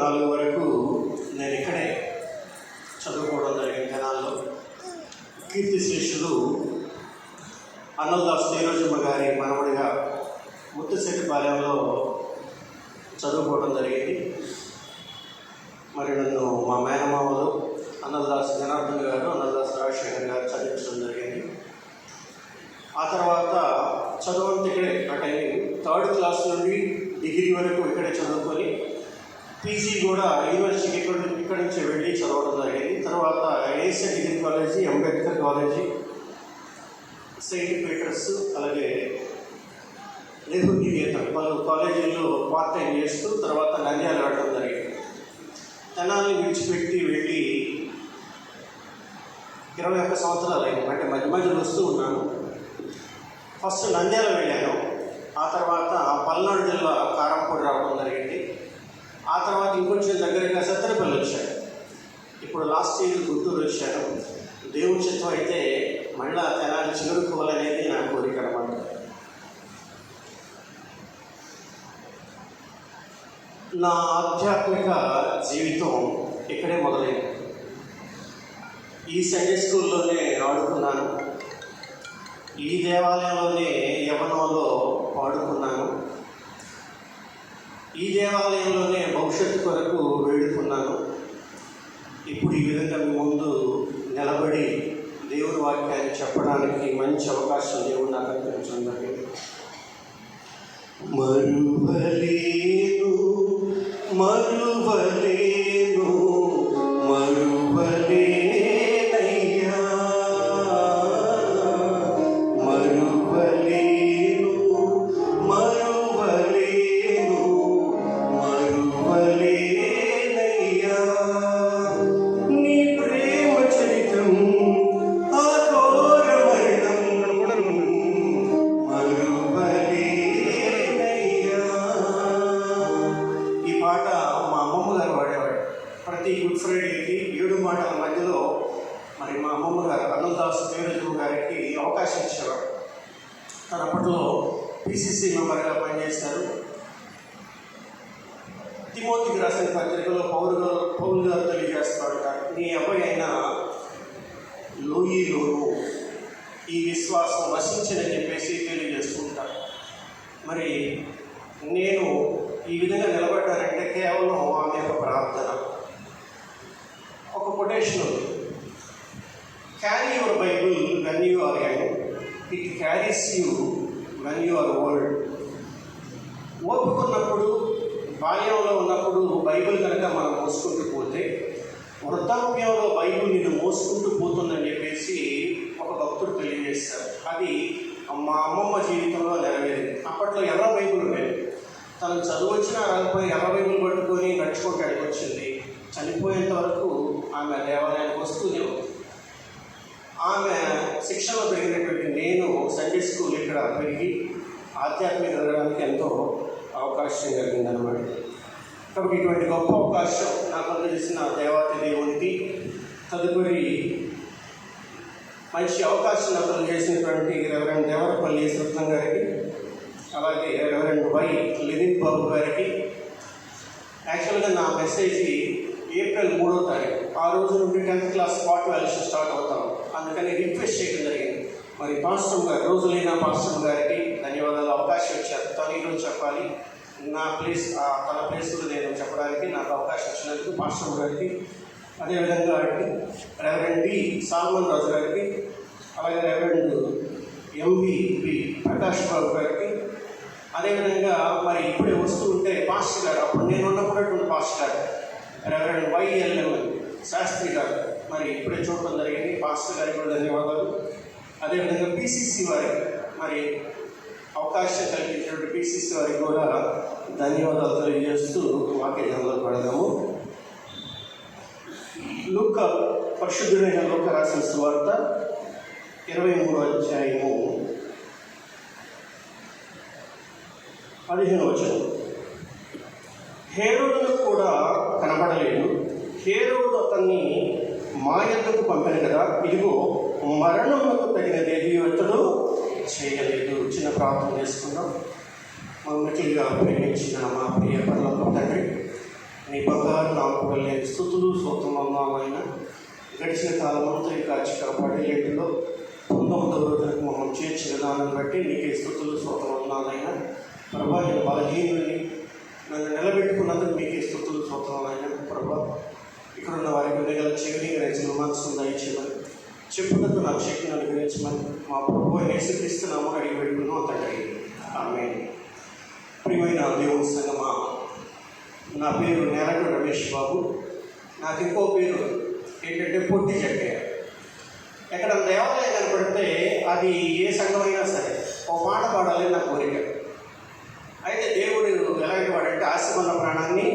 నాలుగు వరకు నేను ఇక్కడే చదువుకోవడం జరిగింది జనాల్లో. కీర్తి శిష్యులు అన్నదాస్ నీరోజమ్మ గారి మనవడిగా ముత్తుశెట్టిపాలెంలో చదువుకోవడం జరిగింది. మరి నన్ను మా మేనమామలు అన్నదాస్ జనార్దన్ గారు అన్నదాస్ రాజశేఖర్ గారు చదివించడం జరిగింది. ఆ తర్వాత చదువంతా ఇక్కడే అంటే థర్డ్ క్లాస్ నుండి డిగ్రీ వరకు ఇక్కడే చదువుకొని పీజీ కూడా యూనివర్సిటీకి ఇక్కడ ఇక్కడ నుంచి వెళ్ళి చదవడం జరిగింది. తర్వాత AC degree college Ambedkar college saint Peter's అలాగే నెహ్రూ నికేతన్ పలు కాలేజీల్లో పార్ట్ టైం చేస్తూ తర్వాత నంద్యాల వెళ్ళడం జరిగింది. తెనాన్ని విడిచిపెట్టి వెళ్ళి ఇరవై ఒక్క సంవత్సరాలు అయింది. అంటే మధ్య మధ్యలో వస్తూ ఉన్నాను. ఫస్ట్ నంద్యాల వెళ్ళాను. ఆ తర్వాత పల్నాడు జిల్లా కారంపూడి రావడం జరిగింది. ఆ తర్వాత ఇంకొంచెం దగ్గరగా సత్తెనపల్లి వచ్చాడు. ఇప్పుడు లాస్ట్ ఇయర్ గుంటూరు వచ్చాను దేవుడి చిత్తం అయితే మళ్ళా తెనాలి చిగురుకోవాలనేది నా కోరిక అనమాట నా ఆధ్యాత్మిక జీవితం ఇక్కడే మొదలైంది. ఈ సండే స్కూల్లోనే ఆడుకున్నాను. ఈ దేవాలయంలోనే యవనంలో పాడుకున్నాను. ఈ దేవాలయంలోనే భవిష్యత్తు కొరకు వేడుకున్నాను ఇప్పుడు ఈ విధంగా మీ ముందు నిలబడి దేవుడి వాక్యాన్ని చెప్పడానికి మంచి అవకాశం దేవుడు నాకు అనుగ్రహించడం పెరిగినటువంటి నేను సండే స్కూల్ ఇక్కడ పెరిగి ఆధ్యాత్మిక ఎదగడానికి ఎంతో అవకాశం కలిగిందనమాట కాబట్టి ఇటువంటి గొప్ప అవకాశం నాకు అందజేసిన దేవాతి దేవునికి తదుపరి మంచి అవకాశం నాకు అందజేసినటువంటి రెవరెండ్ దేవరపల్లి సృత్నం గారికి అలాగే రెవరెండ్ వై లినిన్ బాబు గారికి. యాక్చువల్గా నా మెసేజ్ ఏప్రిల్ మూడో తారీఖు ఆ రోజు నుండి tenth class spot values start అవుతాం. అందుకని రిక్వెస్ట్ చేయడం జరిగింది. మరి పాస్టర్ గారు రోజులైన పాస్టర్ గారికి ధన్యవాదాలు అవకాశం ఇచ్చారు. తను ఈరోజు చెప్పాలి. నా ప్లేస్ తన ప్లేస్లో నేను చెప్పడానికి నాకు అవకాశం ఇచ్చినందుకు పాస్టర్ గారికి అదేవిధంగా రెవరెండ్ డి సాల్మన్ రాజు గారికి అలాగే reverend MV B Prakash Babu గారికి అదేవిధంగా మరి ఇప్పుడే వస్తూ ఉంటే పాస్టర్ గారు అప్పుడు నేను ఉన్నప్పుడు పాస్టర్ గారు రెవరెండ్ వైఎల్ఎం శాస్త్రి గారు మరి ఇప్పుడే చూడటం జరిగింది. పాస్టర్ గారికి కూడా ధన్యవాదాలు. అదేవిధంగా పిసిసి వారికి మరి అవకాశం కల్పించినటువంటి పిసిసి వారికి కూడా ధన్యవాదాలు తెలియజేస్తూ వాక్యంలో పడదాము లూక పరిశుద్ధుడైన లోక రాసిన సువార్త ఇరవై మూడో అధ్యాయము పదిహేను వచనం హేరోదును కూడా కనబడలేదు హేరోదు అతన్ని మా యొద్దకు పంపాను కదా ఇదిగో మరణములకు తగిన దేవతలు చేయలేదు. చిన్న ప్రార్థన చేసుకుందాం. మమ్మల్నిగా ప్రేమించిన మా ప్రియ పనులకు తండ్రి నీ బంగారు నాకు వెళ్ళే స్థుతులు సూత్రమైన గడిచిన కాలమంతా ఈ కాచి కాపాడే లేటులో పంతొమ్మిదవ రోజులకు మమ్మల్ని చేర్చిన దాన్ని బట్టి నీకే స్థుతులు సూత్రమైనా ప్రభా నేను బలహీనుని నన్ను నిలబెట్టుకున్నందుకు మీకే స్థుతులు సూత్రమైన ప్రభా ఇక్కడ ఉన్న వారికి మిగల చెవిని గ్రహించిన మనసును దయచేయమని చెప్పుటకు నాకు శక్తిని అనుగ్రహించమని మా ప్రభు యేసుక్రీస్తున్నాము అడిగి పెట్టుకున్నాం తండ్రి ఆమె ప్రియమైన దేవుని సంగమా నా పేరు నేరడు రమేష్ బాబు. నాకు ఇంకో పేరు ఏంటంటే పొట్టి చెక్కయ్య ఎక్కడ దేవాలయం కనపడితే అది ఏ సంఘమైనా సరే ఒక మాట పాడాలి నా కోరిక. అయితే దేవుడు ఎలాంటి వాడంటే ఆశమన్న ప్రాణాన్ని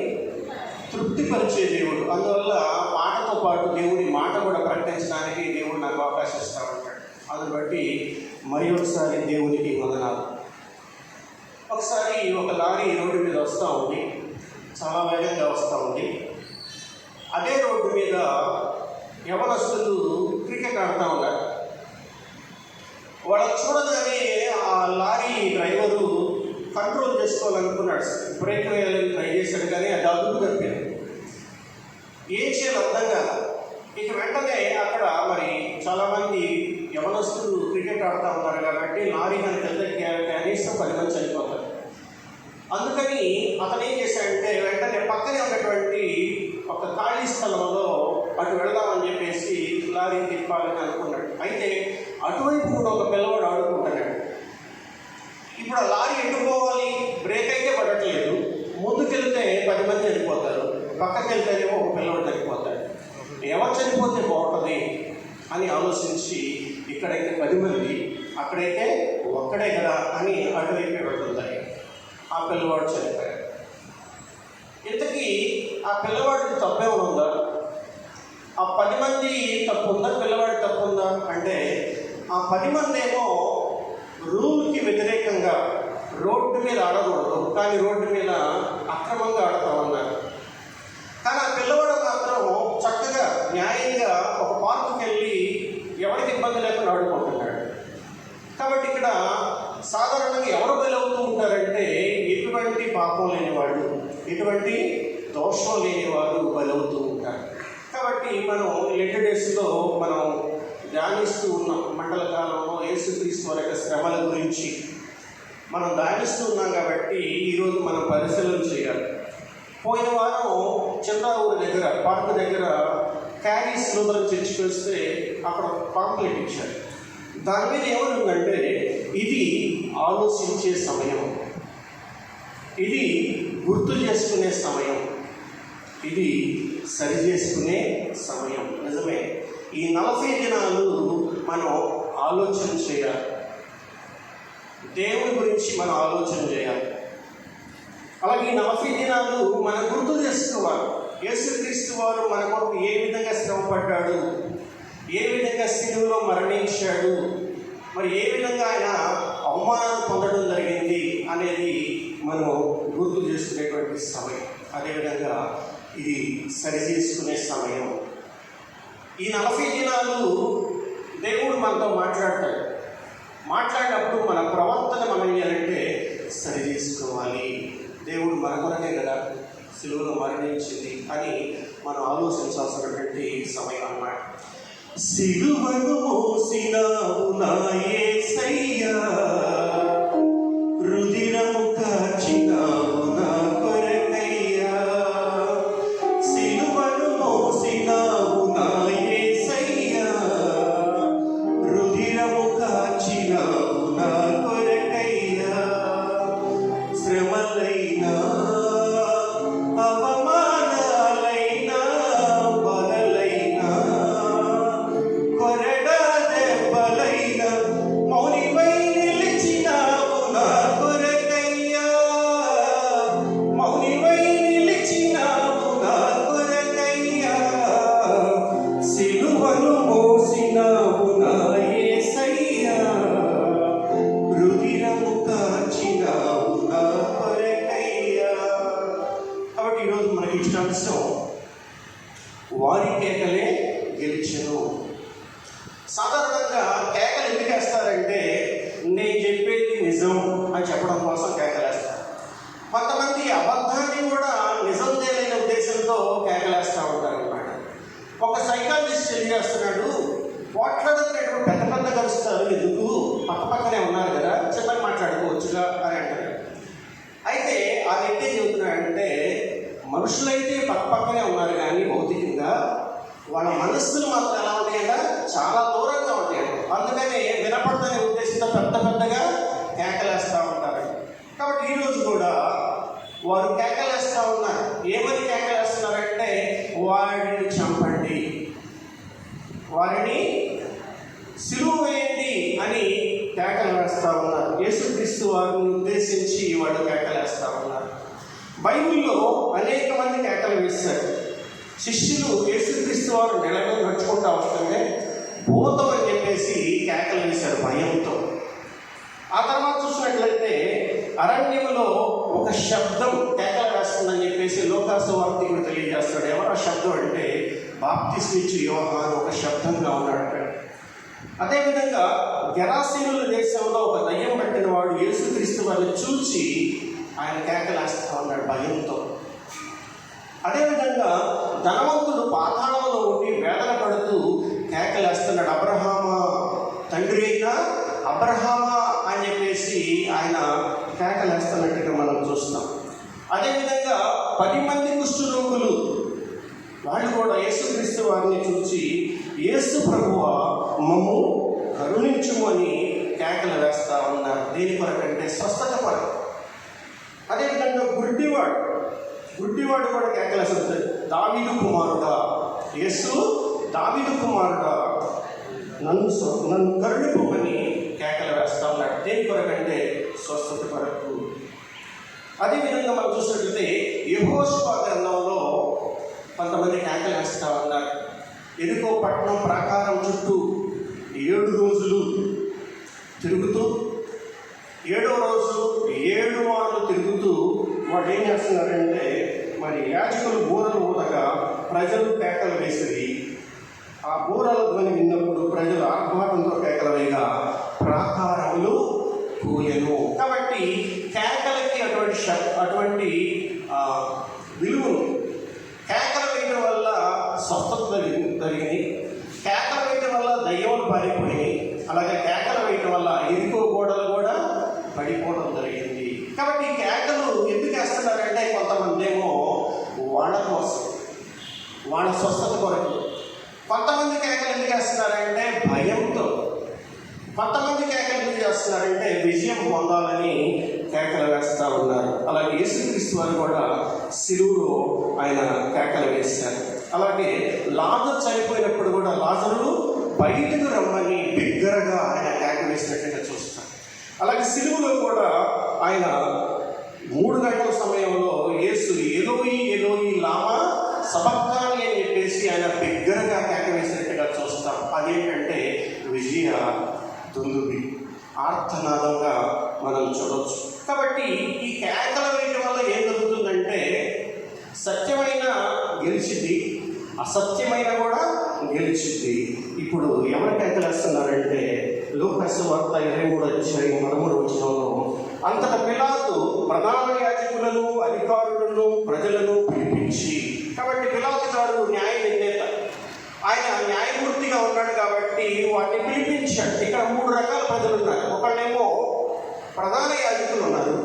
తృప్తిపరిచే దేవుడు. అందువల్ల పాటతో పాటు దేవుడి మాట కూడా ప్రకటించడానికి దేవుడు నాకు అవకాశం ఇస్తా ఉంటాడు అందుని బట్టి మరి ఒకసారి దేవునికి వందనాలు. ఒకసారి ఒక లారీ రోడ్డు మీద వస్తూ ఉంది. చాలా వేగంగా వస్తూ ఉంది. అదే రోడ్డు మీద యవనస్తులు క్రికెట్ ఆడుతూ ఉన్నారు. వాళ్ళని చూడగానే ఆ లారీ డ్రైవరు కంట్రోల్ చేసుకోవాలనుకున్నాడు. బ్రేక్ వేయాలని ట్రై చేశాడు కానీ అది అదుపు తప్పాడు ఏం చేయాలి అర్థం కాదు. ఇక వెంటనే అక్కడ మరి చాలామంది యవనస్తులు క్రికెట్ ఆడుతూ ఉన్నారు కాబట్టి లారీ కనుక వెళ్తే కనీసం పది మంది చనిపోతారు. అందుకని అతను ఏం చేశాడంటే వెంటనే పక్కనే ఉన్నటువంటి ఒక ఖాళీ స్థలంలో అటు వెళదామని చెప్పేసి లారీ తిప్పాలని అనుకున్నాడు. అయితే అటువైపు కూడా ఒక పిల్లవాడు ఆడుకుంటున్నాడు. ఇప్పుడు ఆ లారీ ఎటు పోవాలి? బ్రేక్ అయితే పడట్లేదు. ముందుకెళ్తే పది మంది చనిపోతారు. పక్కకి వెళ్తేనేమో ఒక పిల్లవాడు చనిపోతాడు ఎవరు చనిపోతే బాగుంటుంది అని ఆలోచించి ఇక్కడైతే పది మంది అక్కడైతే ఒక్కడే కదా అని అటువైపే వెళ్తుంటాయి. ఆ పిల్లవాడు చనిపోయాడు. ఇంతకీ ఆ పిల్లవాడికి తప్పే ఉందా? ఆ పది మంది తప్పు ఉందా? పిల్లవాడి తప్పు ఉందా? అంటే ఆ పది మంది ఏమో రూల్కి వ్యతిరేకంగా రోడ్డు మీద ఆడకూడదు కానీ రోడ్డు మీద అక్రమంగా ఆడుతూ ఉన్నారు కానీ ఆ పిల్లవాడు మాత్రం చక్కగా న్యాయంగా ఒక పార్కుకి వెళ్ళి ఎవరికి ఇబ్బంది లేకుండా ఆడుకుంటున్నాడు కాబట్టి ఇక్కడ సాధారణంగా ఎవరు బలవుతూ ఉంటారంటే ఎటువంటి పాపం లేని వాళ్ళు ఎటువంటి దోషం లేని వారు బలవుతూ ఉంటారు. కాబట్టి మనం లెటర్ డేస్లో మనం ధ్యానిస్తూ ఉన్నాం మండల కాలంలో యేసుక్రీస్తు వారి యొక్క శ్రమల గురించి. మనం ధ్యానిస్తూ ఉన్నాం కాబట్టి ఈరోజు మనం పరిశీలన చేయాలి. పోయిన వారం చంద్రావూరు దగ్గర పార్క్ దగ్గర క్యారీస్ నూతన చర్చికి వస్తే అక్కడ పాంప్లెట్ ఇచ్చారు. దాని మీద ఏమనుందంటే ఇది ఆలోచించే సమయం. ఇది గుర్తు చేసుకునే సమయం. ఇది సరి చేసుకునే సమయం. నిజమే. ఈ నలభై దినాలు మనం ఆలోచన చేయాలి. దేవుని గురించి మనం ఆలోచన చేయాలి. అలాగే ఈ నలభై దినాలు మనం గుర్తు చేసుకోవాలి. యేసుక్రీస్తు వారు మన కొరకు ఏ విధంగా శ్రమ పడ్డాడు ఏ విధంగా సిలువలో మరణించాడు? మరి ఏ విధంగా ఆయన అవమానాలు పొందడం జరిగింది అనేది మనం గుర్తు చేసుకునేటువంటి సమయం. అదేవిధంగా ఇది సరి చేసుకునే సమయం. ఈ నలభై దినాలు దేవుడు మనతో మాట్లాడతాడు. మాట్లాడినప్పుడు మన ప్రవర్తన మనం ఏంటంటే సరి చేసుకోవాలి. దేవుడు మన కొరకే కదా సిలువలో మరణించింది అని మనం ఆలోచించాల్సినటువంటి సమయం అన్నమాట. సిలువను మోసినావు నా యేసయ్యా రుదిరము కాచినావు వ్యక్తి చెబుతున్నాడంటే మనుషులైతే పక్క పక్కనే ఉన్నారు కానీ భౌతికంగా వాళ్ళ మనస్సులు మాత్రం ఎలా ఉంటాయంట? చాలా దూరంగా ఉంటాయంట. అందుకనే వినపడదనే ఉద్దేశంతో పెద్ద పెద్దగా కేకలేస్తూ ఉంటారు. కాబట్టి ఈరోజు కూడా వారు కేకలేస్తూ ఉన్నారు. ఏమని కేకలేస్తున్నారంటే వారిని చంపండి. వారిని సిలువ వేయండి అని కేకలు వేస్తూ ఉన్నారు. యేసుక్రీస్తు వారిని ఉద్దేశించి వాడు కేకలు బైబిల్లో అనేక మంది కేకలు వేశారు. శిష్యులు యేసుక్రీస్తు వారు నెలలో నడుచుకుంటా వస్తుంటే భూతం అని చెప్పేసి కేకలు వేశారు భయంతో. ఆ తర్వాత చూసినట్లయితే అరణ్యంలో ఒక శబ్దం కేకలు వేస్తుందని చెప్పేసి లోకాసు వార్తీకుడు తెలియజేస్తాడు ఎవరు ఆ శబ్దం అంటే బాప్తిస్మిచ్చు యోహాన్ ఒక శబ్దంగా ఉన్నాడు అదేవిధంగా గెరాసీనుల దేశంలో ఒక దయ్యం పట్టిన వాడు యేసుక్రీస్తు వారిని చూసి ఆయన కేకలేస్తా ఉన్నాడు భయంతో. అదేవిధంగా ధనవంతుడు పాతాళంలో ఉండి వేదన పడుతూ కేకలేస్తున్నాడు అబ్రహామా తండ్రి అయినా అబ్రహామా అని చెప్పేసి ఆయన కేకలేస్తున్నట్టుగా మనం చూస్తాం. అదేవిధంగా పది మంది కుష్ఠరోగులు వాళ్ళు కూడా యేసుక్రీస్తు వారిని చూసి యేసు ప్రభువ మమ్ము కరుణించుమని కేకలు వేస్తా ఉన్నారు. దేని కొరకంటే స్వస్థత కొరకు. అదేవిధంగా గుడ్డివాడు. గుడ్డివాడు కూడా కేకలేస్తుంది దావీదు కుమారుడా. యేసు దావీదు కుమారుడా. నన్ను నన్ను కరుణిపోమని కేకలు వేస్తా ఉన్నాడు. దేని కొరకంటే స్వస్థత కొరకు. అదేవిధంగా మనం చూసినట్లయితే యహోష్పా గ్రంథంలో కొంతమంది కేకలు వేస్తా ఉన్నారు. ఎరుకో పట్టణం ప్రాకారం చుట్టూ ఏడు రోజులు తిరుగుతూ ఏడో రోజు ఏడు మార్లు తిరుగుతూ వాడు ఏం చేస్తున్నారంటే మరి యాజకులు బూరలు ఊదగా ప్రజలు కేకలు వేసిరి. ఆ బూరల ధ్వని విన్నప్పుడు ప్రజలు ఆర్భాటంతో కేకలు వేయగా ప్రాకారములు కూలెను కాబట్టి కేకలకి అటువంటి అటువంటి ఆ, విలువను కేకలు వేయడం వల్ల స్వస్థత జరిగి జరిగింది కేకలు వేయడం వల్ల దయ్యాలు పారిపోయినాయి అలాగే కేకలు వేయడం వల్ల ఎరుకో గోడలు కూడా పడిపోవడం జరిగింది కాబట్టి ఈ కేకలు ఎందుకు వేస్తున్నారంటే కొంతమంది ఏమో వాళ్ళ కోసం వాళ్ళ స్వస్థత కొరకు కొంతమంది కేకలు ఎందుకు వేస్తున్నారంటే భయంతో. కొంతమంది కేకలు ఎందుకు చేస్తున్నారంటే విజయం పొందాలని కేకలు వేస్తూ ఉన్నారు. అలాగే యేసుక్రీస్తు వారు కూడా సిరువులో ఆయన కేకలు వేశారు. అలాగే లాజర్ చనిపోయినప్పుడు కూడా లాజరు బయటకు రమ్మని బిగ్గరగా ఆయన కేక వేసినట్టుగా చూస్తాం అలాగే సిలువులో కూడా ఆయన మూడు గంటల సమయంలో యేసు ఎలోయి ఎలోయి లామా సబక్కాని అని చెప్పేసి ఆయన బిగ్గరగా కేక వేసినట్టుగా చూస్తాం. అదేంటంటే విజయ దుందుబి ఆర్తనాదంగా మనం చూడవచ్చు కాబట్టి ఈ కేకల వేయడం వల్ల ఏం జరుగుతుందంటే సత్యమైన గెలిచింది అసత్యమైన కూడా గెలిచింది. ఇప్పుడు ఎవరు కేకలేస్తున్నారంటే లోకస్ వార్త ఇరవై మూడు వచ్చాయి పదమూడు వచ్చినంలో అంతట పిలాతు ప్రధాన యాజకులను అధికారులను ప్రజలను పిలిపించి కాబట్టి పిలాతు గారు న్యాయ నిర్ణేత ఆయన న్యాయమూర్తిగా ఉన్నాడు కాబట్టి వాటిని పిలిపించాడు ఇక్కడ మూడు రకాల ప్రజలు ఉన్నారు ఒకళ్ళేమో ప్రధాన యాజకులు ఉన్నారు.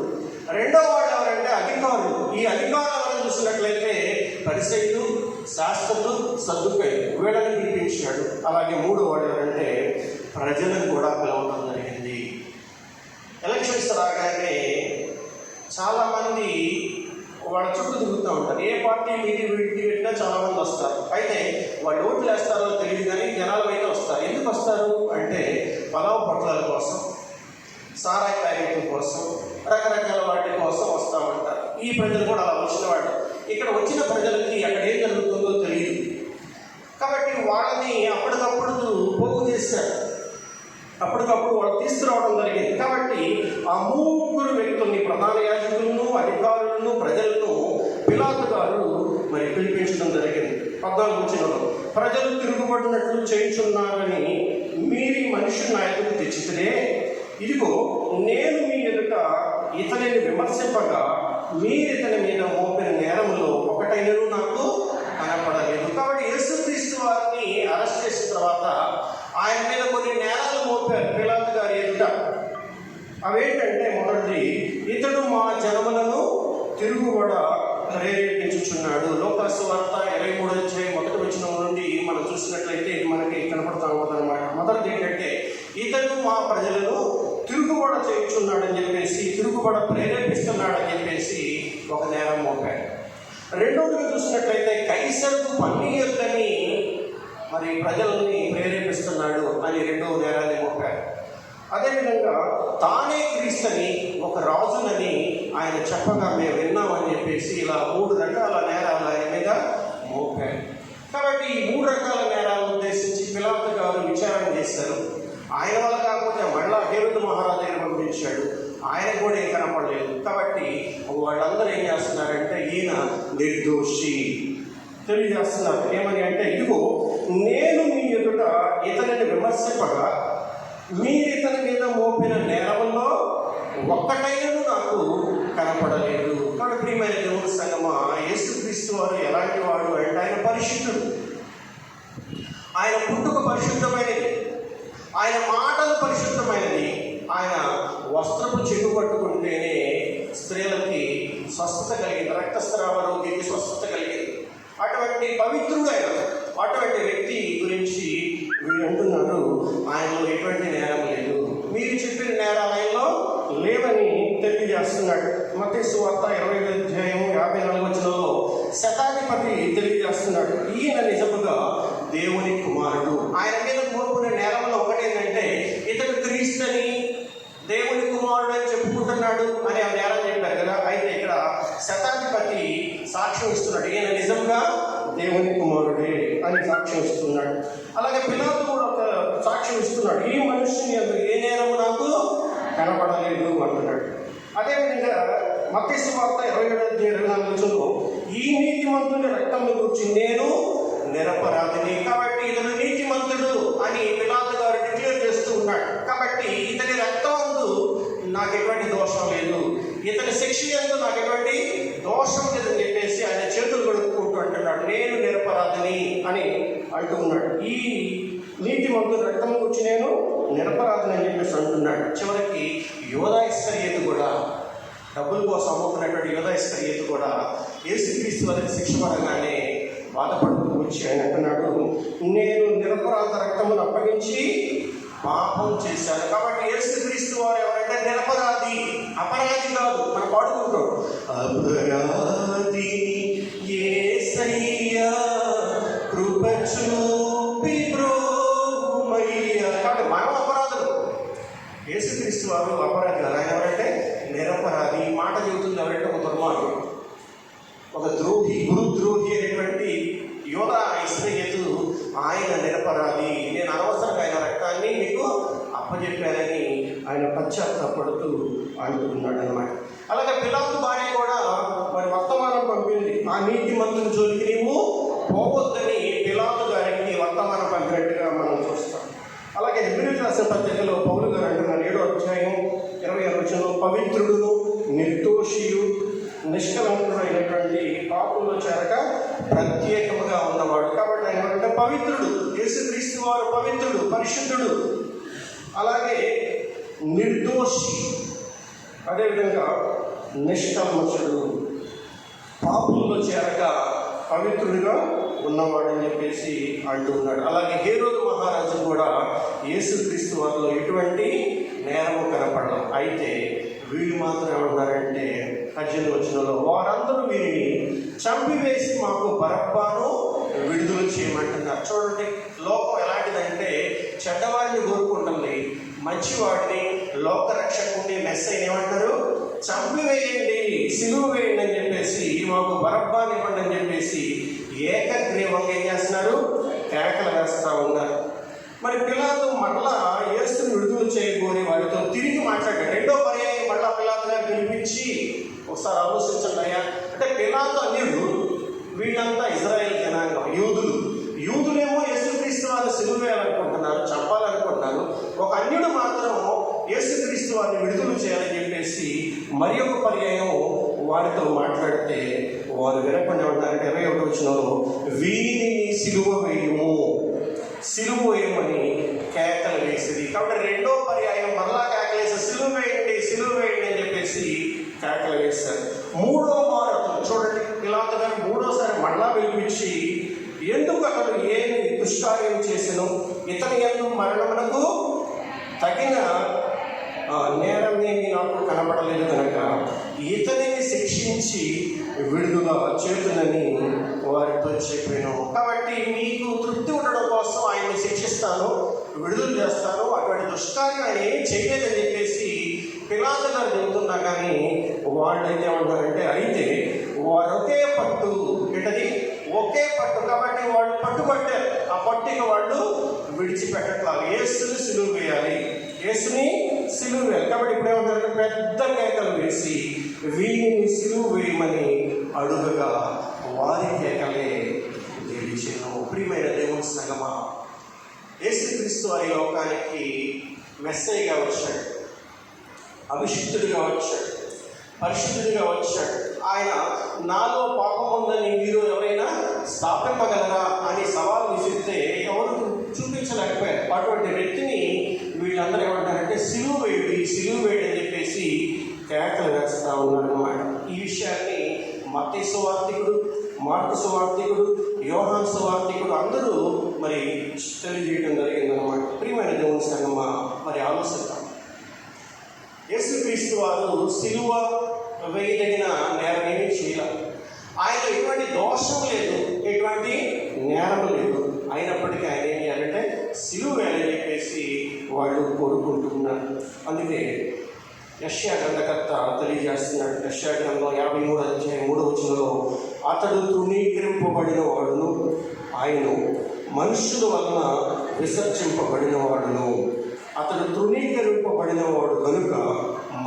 రెండో వాళ్ళు ఎవరంటే అధికారులు. ఈ అధికారులు ఎవరైనా చూసినట్లయితే పరిసైలు శాస్త్రులు సర్దుకాయలు వీళ్ళని పిలిపించాడు అలాగే మూడో వాడు ఎవరంటే ప్రజలను కూడా పిలవడం జరిగింది. ఎలక్షన్స్ రాగానే చాలామంది వాళ్ళ చుట్టూ తిరుగుతూ ఉంటారు. ఏ పార్టీ మీటింగ్ మీటింగ్ పెట్టినా చాలా మంది వస్తారు. అయితే వాళ్ళు ఓట్లు వేస్తారో తెలియదు కానీ జనాలు అయితే వస్తారు. ఎందుకు వస్తారు? అంటే పలావ్ పొట్లాల కోసం సారాయి ప్యాకెట్ల కోసం రకరకాల వాటి కోసం వస్తూ ఉంటారు. ఈ ప్రజలు కూడా అలా వచ్చిన వాళ్ళు. ఇక్కడ వచ్చిన ప్రజలకి అక్కడ ఏం జరుగుతుందో తెలియదు. కాబట్టి వాళ్ళని అప్పటికప్పుడు పోగు చేశారు. అప్పటికప్పుడు వాళ్ళు తీసుకురావడం జరిగింది. కాబట్టి ఆ ముగ్గురు వ్యక్తుల్ని ప్రధాన యాజకులను అధికారులను ప్రజలను పిలాతు గారు మరి పిలిపించడం జరిగింది. పద్నాలుగు వచ్చినలో ప్రజలు తిరుగుబడినట్లు చేయించున్నారని మీరు ఈ మనిషి నాయకుడు తెచ్చితే ఇదిగో నేను మీ ఎదుట ఇతనిని విమర్శింపగా మీరు ఇతని మీద మోపిన నేరంలో ఒకటైనను నాకు కనపడలేదు. కాబట్టి యేసుక్రీస్తు వారిని అరెస్ట్ చేసిన తర్వాత ఆయన మీద కొన్ని నేరాలు మోపారు పిలాత్ గారి ఎదుట. అవేంటంటే మొదటిది ఇతడు మా జనములను తిరుగుబడ ప్రేరేపించుచున్నాడు. లోకాసు వార్త ఇరవై మూడు వచ్చే మొదటి వచ్చిన నుండి మనం చూసినట్లయితే ఇది మనకి కనపడతా ఉంటుంది మొదటిది ఏంటంటే ఇతను మా ప్రజలను తిరుగుబడ చేయుచున్నాడని చెప్పేసి తిరుగుబడ ప్రేరేపిస్తున్నాడని చెప్పేసి ఒక నేరం మోపాడు. రెండవదిగా చూసినట్లయితే కైసరుకు పన్నీయొద్దని మరి ప్రజల్ని ప్రేరేపిస్తున్నాడు అని రెండవ నేరాన్ని మోపాడు. అదేవిధంగా తానే క్రీస్తని ఒక రాజునని ఆయన చెప్పగా మేము విన్నామని చెప్పేసి ఇలా మూడు రకాల నేరాలు ఆయన మీద మోపాయి కాబట్టి ఈ మూడు రకాల నేరాలను ఉద్దేశించి పిలాతు గారు విచారణ చేశారు. ఆయన వల్ల కాకపోతే మళ్ళా హేరుడు మహారాజు పంపించాడు. ఆయన కూడా ఏం కనపడలేదు. కాబట్టి వాళ్ళందరూ ఏం చేస్తున్నారంటే ఈయన నిర్దోషి. తెలియజేస్తున్నారు. ఏమని అంటే ఇదిగో నేను మీ ఎదుట ఇతరుని విమర్శపగా మీరు ఇతని మీద మోపిన నేరములో ఒక్కటైనను నాకు కనపడలేదు. కాబట్టి ప్రియమైన దేవుని సంగమా యేసుక్రీస్తు వారు ఎలాంటి వాడు అంటే ఆయన పరిశుద్ధుడు. ఆయన పుట్టుక పరిశుద్ధమైనది. ఆయన మాటలు పరిశుద్ధమైనది. ఆయన వస్త్రపు చెట్టు పట్టుకుంటేనే స్త్రీలకి స్వస్థత కలిగింది. రక్తస్రావ రోగికి స్వస్థత కలిగింది. అటువంటి పవిత్రుడైన అటువంటి వ్యక్తి గురించి వీళ్ళు అంటున్నారు ఆయనలో ఎటువంటి నేరం లేదు మీరు చెప్పిన నేరాలు ఆయనలో లేవని తెలియజేస్తున్నాడు మతేసు వార్త ఇరవై అధ్యాయం యాభై నాలుగు వచనంలో శతాధిపతి తెలియజేస్తున్నాడు ఈయన నిజముగా దేవుని కుమారుడు ఆయన మీద మోపున నేరంలో ఒకటేంటంటే ఇతడు క్రీస్తని దేవుని కుమారుడు అని చెప్పుకుంటున్నాడు అని ఆ నేరం చెప్పారు కదా అయితే ఇక్కడ శతాధిపతి సాక్ష్యం ఇస్తున్నాడు ఈయన నిజంగా దేవుని కుమారుడే అని చేస్తున్నాడు. అలాగే పిల్లలు కూడా ఒక సాక్ష్యం ఇస్తున్నాడు. ఈ మనుషుని అందుకు ఏ నేరము నాకు కనపడలేదు అంటున్నాడు. అదేవిధంగా మత్స్య వార్త ఇరవై ఏడు ఇరవై నాలుగు వచ్చంలో ఈ నీతిమంతుని రక్తం గురించి నేను నిరపరాధిని. కాబట్టి ఇతను నీతిమంతుడు అని పిలాతు గారు డిక్లేర్ చేస్తూ ఉన్నాడు. కాబట్టి ఇతని రక్తం నాకు ఎటువంటి దోషం లేదు. ఇతని శిక్ష ఎందు నాకు ఎటువంటి దోషం లేదని చెప్పేసి ఆయన చేతులు కడుక్కుంటూ అంటున్నాడు. నేను నిరపరాధిని అని అంటూ ఉన్నాడు. ఈ మందు రక్తం వచ్చి నేను నిరపరాధిని అని చెప్పేసి అంటున్నాడు. చివరికి యోధా ఇస్కరియతు కూడా డబ్బుల కోసం అమ్ముకున్నటువంటి యోధా ఇస్కరియతు కూడా ఏసుక్రీస్తు వారికి శిక్ష పడగానే బాధపడుతూ వచ్చి ఆయన అంటున్నాడు నేను నిరపరాధ రక్తమును అప్పగించి పాపం చేశాను. కాబట్టి ఏసుక్రీస్తు వారు ఎవరంటే నిరపరాధి. మనం పాడుకుంటాం అపరాధి కృప చూపి బ్రోమయ్యా కాబట్టి మనం అపరాధులు. యేసుక్రీస్తు వారు అపరాధి కాదు ఆయన ఎవరంటే? నిరపరాధి. ఈ మాట చెబుతుంది ఎవరంటే? ఒక దుర్మార్గుడు. ఒక ద్రోహి గురు ద్రోహి అనేటువంటి యోధ ఇస్రయేతు ఆయన నిరపరాధి. నేను అనవసరంగా ఆయన రక్తాన్ని మీకు అప్పచెప్పానని ఆయన పశ్చాత్తాపడుతూ అంటున్నాడు అనమాట రాసిన పత్రికలో పౌలు గారు అంటున్నారు. ఏడో అధ్యాయం ఇరవై ఆరు వచనంలో పవిత్రుడును నిర్దోషియు నిష్కలంకుడైనటువంటి పాపుల్లో చేరక ప్రత్యేకముగా ఉన్నవాడు. కాబట్టి ఆయన అంటే పవిత్రుడు యేసుక్రీస్తు వారు పవిత్రుడు పరిశుద్ధుడు అలాగే నిర్దోషి అదేవిధంగా నిష్కల్మషుడు పాపుల్లో చేరక పవిత్రుడిగా ఉన్నవాడని చెప్పేసి అంటున్నాడు అలాగే హేరోదు మహారాజు కూడా యేసుక్రీస్తు వారిలో ఎటువంటి నేరము కనపడడం అయితే వీళ్ళు మాత్రం ఏమన్నారంటే పద్దెనిమిది వచ్చినలో వారందరూ వీరిని చంపివేసి మాకు బరబ్బాను విడుదల చేయమంటున్నారు. చూడండి లోకం ఎలాంటిదంటే చెడ్డవారిని కోరుకుంటుంది మంచివాడిని లోకరక్షకుడిని మెస్ అయిన ఏమంటారు? చంపివేయండి సిలువ వేయండి అని చెప్పేసి మాకు బరబ్బాని ఇవ్వండి అని చెప్పేసి ఏకగ్రీవంగా ఏం చేస్తున్నారు? కేకలు వేస్తూ ఉన్నారు. మరి పిల్లలు మళ్ళా యేసుని విడుదల చేయబోని వారితో తిరిగి మాట్లాడాడు. రెండో పర్యాయం మళ్ళా పిల్లలుగా పిలిపించి ఒకసారి ఆలోచించండి అయ్యా అంటే పిల్లలతో అన్యుడు వీళ్ళంతా ఇజ్రాయెల్ జనాంగం యూదులు. యూదులేమో యేసుక్రీస్తు వారిని సిలువ వేయాలనుకుంటున్నారు చంపాలనుకుంటున్నారు. ఒక అన్యుడు మాత్రం యేసుక్రీస్తు వారిని విడుదల చేయాలని చెప్పేసి మరి ఒక పర్యాయం వారితో మాట్లాడితే వారు వినకుండా ఉంటారంటే ఇరవై ఒకటి వచ్చిన వీరిని సిలువ వేయము. సిలువ వేయమని కేకలు వేసేది. కాబట్టి రెండో పర్యాయం మరలా కేకలేసి సిలువ వేయండి సిలువ వేయండి అని చెప్పేసి కేకలు వేశారు. మూడో మారు చూడండి పిలాతు గారు మూడోసారి మళ్ళా పిలిపించి ఎందుకు అతను ఏమి దుష్కార్యం చేసెను? ఇతని ఎందుకు మరణమునకు తగిన నేరం ఏమి నాకు కనబడలేదు కనుక ఇతనిని శిక్షించి విడుదల చేతులని వారితో చెప్పాను కాబట్టి మీకు తృప్తి ఉండడం కోసం ఆయన్ని శిక్షిస్తాను విడుదల చేస్తాను. అటువంటి దుష్కార్యం ఆయన ఏం చేయలేదని చెప్పేసి పిలాత గారు చెబుతున్నా కానీ అయితే ఏమంటారంటే అయితే వారు ఒకే పట్టు ఏంటది? ఒకే పట్టు కాబట్టి వాళ్ళు పట్టుబట్టారు ఆ పట్టిక వాళ్ళు విడిచిపెట్టట్లేదు ఏసుని సులువు వేయాలి. యేసుని సిలువ. వేయాలి కాబట్టి ఇప్పుడు ఏమంటారు పెద్ద కేకలు వేసి వీరిని సిలువ వేయమని అడుగగా వారి కేకలే గెలిచెను ప్రియమైన దేవుని సంగమా యేసుక్రీస్తు ఆ లోకానికి మెస్సైగా వచ్చాడు. అభిషిక్తుడిగా వచ్చాడు. పరిశుద్ధుడిగా వచ్చాడు. ఆయన నాలో పాపం ఉందని మీరు ఎవరైనా స్థాపింపగలరా అని సవాల్ విసిరితే ఎవరు చూపించలేకపోయారు. అటువంటి వ్యక్తిని వీళ్ళందరూ ఏమంటారంటే సిలువ వేడి సిలువ వేడి అని చెప్పేసి కేకలు వేస్తా ఉన్నారన్నమాట ఈ విషయాన్ని మత్తే సువార్థికుడు మార్పు సువార్థికుడు యోహాన్ సువార్థికుడు అందరూ మరి తెలియజేయడం జరిగిందనమాట ప్రియమైన దేవుని సంగమా మరి ఆలోచిద్దాం. యేసుక్రీస్తు వారు సిలువ వేయదగిన నేరం ఏమీ చేయాలి ఆయన ఎటువంటి దోషం లేదు ఎటువంటి నేరం లేదు. అయినప్పటికీ ఆయన ఏం అంటే సిలువ వేయాలని చెప్పేసి వాళ్ళు కోరుకుంటున్నారు. అందుకే యష్యా గ్రంథకర్త తెలియజేస్తున్నాడు. యష్యా గ్రంథం యాభై మూడు అధ్యాయం మూడు వచనంలో అతడు తృణీకరింపబడిన వాడును ఆయన మనుషుల వలన విసర్జింపబడిన వాడును. అతడు తృణీకరింపబడిన వాడు కనుక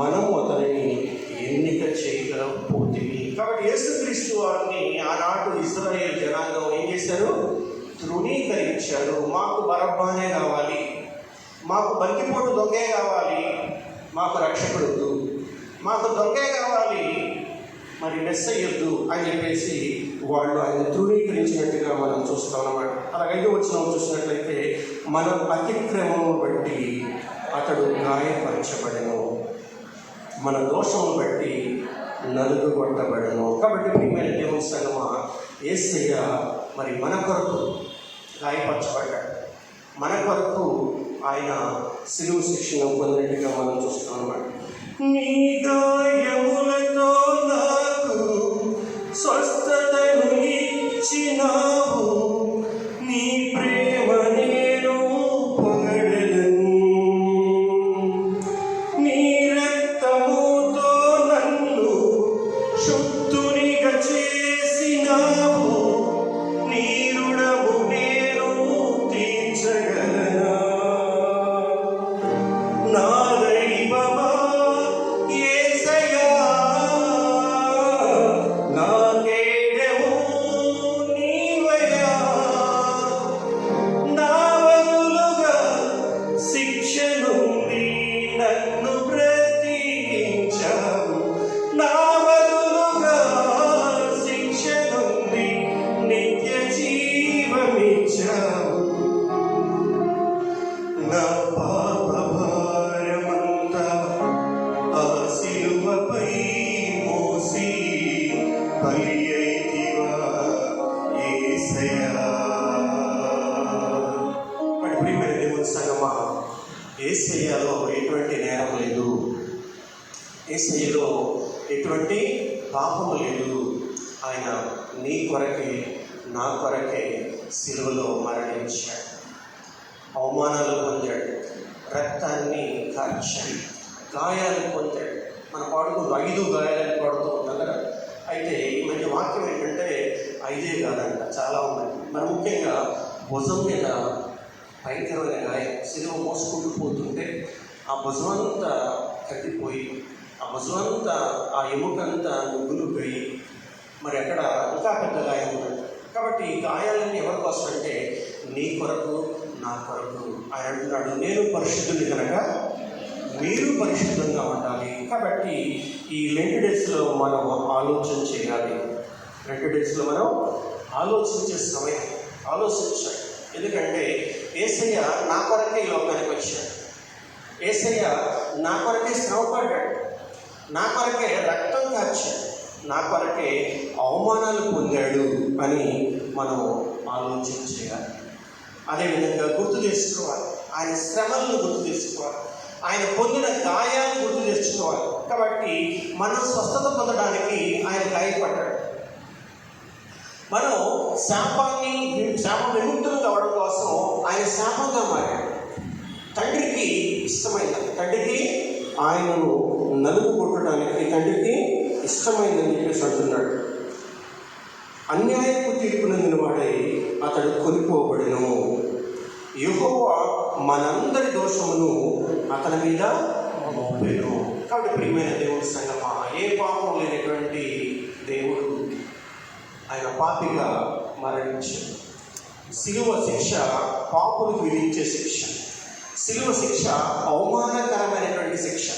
మనము అతనిని ఎన్నిక చేయగలకపోతే కాబట్టి యేసుక్రీస్తు వారిని ఆనాడు ఇస్రాయేల్ జనాంగం ఏం చేశారు? తృణీకరించారు మాకు బరబ్బానే కావాలి. మాకు బంతిపూడు దొంగే కావాలి. మాకు రక్షకుడు మాకు దొంగే కావాలి. మరి మెస్ అయ్యొద్దు అని చెప్పేసి వాళ్ళు ఆయన ధృవీకరించినట్టుగా మనం చూస్తాం అన్నమాట అలాగైతే వచ్చిన చూసినట్లయితే మన అతిక్రమము బట్టి అతడు గాయపరచబడను. మన దోషము బట్టి నలుగు కొట్టబడను కాబట్టి ప్రియమైన దేవుని సంగమ ఏసయ్య మరి మన కొరకు గాయపరచబడ్డాడు. మన కొరకు ఆయన సిలువు శిక్షణ పొందినట్టుగా మనం చూస్తాం అన్నమాట. నీ గాయములతో సిలువపై మోసి బలి అయితివా యేసయ్యా మరి ప్రియమైన దేవుని సంగమా ఏసయ్యలో ఎటువంటి నేరం లేదు. ఏసయ్యలో ఎటువంటి పాపం లేదు. ఆయన నీ కొరకే నా కొరకే సిలువలో మరణించాడు. అవమానాలు పొందాడు. రక్తాన్ని కార్చాడు. గాయాలు పొందాడు. మన పాడుకుంటూ ఐదు గాయాలని పాడుతూ ఉంటాం కదా. అయితే ఈ మధ్య వాక్యం ఏంటంటే ఐదే కాదంట చాలా ఉన్నాయి. మన ముఖ్యంగా భుజం మీద భయంకరమైన గాయం సిలువ మోసుకుంటూ పోతుంటే ఆ భుజం అంతా కట్టిపోయి ఆ భుజం అంతా ఆ ఎముకంతా నుగ్గులు పోయి మరి అక్కడ ఇంకా పెద్ద గాయం ఉన్నది. కాబట్టి ఈ గాయాలన్నీ ఎవరి కోసం అంటే నీ కొరకు నా కొరకు. ఆయన అంటున్నాడు నేను పరిశుద్ధుని కనుక మీరు పరిశుద్ధంగా ఉండాలి. కాబట్టి ఈ రెండు డేస్లో మనం ఆలోచన చేయాలి. రెండు డేస్లో మనం ఆలోచించే సమయం ఆలోచించాలి. ఎందుకంటే ఏసయ్య నా కొరకే ఈ లోకానికి వచ్చాడు. ఏసయ్య నా కొరకే శ్రమపడ్డాడు నా కొరకే రక్తం కార్చాడు నా కొరకే అవమానాలు పొందాడు అని మనం ఆలోచన చేయాలి. అదేవిధంగా గుర్తు చేసుకోవాలి. ఆయన శ్రమలను గుర్తు చేసుకోవాలి. ఆయన పొందిన గాయాన్ని గుర్తు తెచ్చుకోవాలి కాబట్టి మనం స్వస్థత పొందడానికి ఆయన గాయపడ్డాడు. మనం శాపాన్ని శాప విముక్తులు కావడం కోసం ఆయన శాపంగా మారాడు. తండ్రికి ఇష్టమైన తండ్రికి ఆయనను నలుగు కొట్టడానికి తండ్రికి ఇష్టమైందని చెప్పేసి అంటున్నాడు. అన్యాయపు తీర్పు నందిన వాడై అతడు కొనిపోబడిను. యెహోవా మనందరి దోషమును అతని మీద మోపెను. కాబట్టి ప్రియమైన దేవుడి సంగమ ఏ పాపం లేనటువంటి దేవుడు ఆయన పాపిగా మరణించాడు. సిలువ శిక్ష పాపులకు విధించే శిక్ష. సిలువ శిక్ష అవమానకరమైనటువంటి శిక్ష.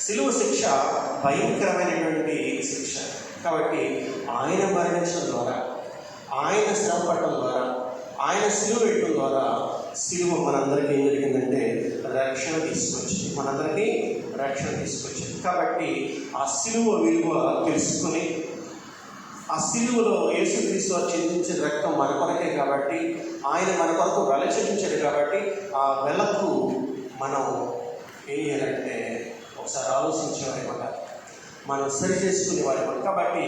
సిలువ శిక్ష భయంకరమైనటువంటి శిక్ష. కాబట్టి ఆయన మరణించడం ద్వారా ఆయన శ్రమపడటం ద్వారా ఆయన సిలువ పెట్టడం ద్వారా సిలువ మనందరికీ ఏం జరిగిందంటే రక్షణ తీసుకొచ్చింది. మనందరికీ రక్షణ తీసుకొచ్చింది. కాబట్టి ఆ సిలువ విలువ తెలుసుకుని ఆ సిలువలో యేసుక్రీస్తు వారు చెందించిన రక్తం మన కొరకే కాబట్టి ఆయన మన కొరకు వెల చెల్లించాడు కాబట్టి ఆ వెలకు మనం ఏం చేయాలంటే ఒకసారి ఆలోచించేవారి ఉండాలి మనం సరి చేసుకునే వారి కాబట్టి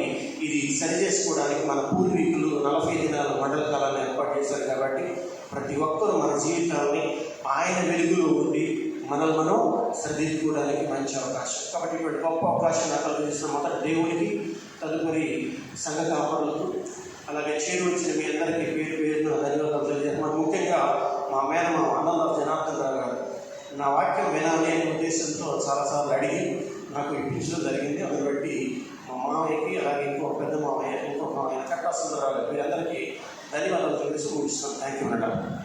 ఇది సరి చేసుకోవడానికి మన పూర్వీకులు నలభై దినాలు మండల కాలాన్ని ఏర్పాటు చేశారు కాబట్టి ప్రతి ఒక్కరూ మన జీవితాన్ని ఆయన వెలుగులో ఉండి మనల్ని మనం సరిదిద్దుకోవడానికి మంచి అవకాశం. కాబట్టి ఇటువంటి గొప్ప అవకాశం నాకు కలిగిస్తున్న మొదటి దేవునికి తదుపరి సంఘ కాపరులకు అలాగే చేరు వచ్చిన మీ అందరికీ పేరు పేరున ధన్యవాదాలు తెలియజేస్తాను. ముఖ్యంగా మా మేనమా అన్నదారు జనార్దన్ రావు గారు నా వాక్యం వినాలి అనే ఉద్దేశంతో చాలాసార్లు అడిగి నాకు ఇప్పించడం జరిగింది. అది బట్టి మా మామయ్యకి అలాగే ఇంకో పెద్ద మామయ్య ఇంకొక మామయ్య కట్టా సుందరాలు గారు. అందరికీ ధన్యవాదాలు తెలియజేసి ముగిస్తున్నాను థ్యాంక్ యూ మేడం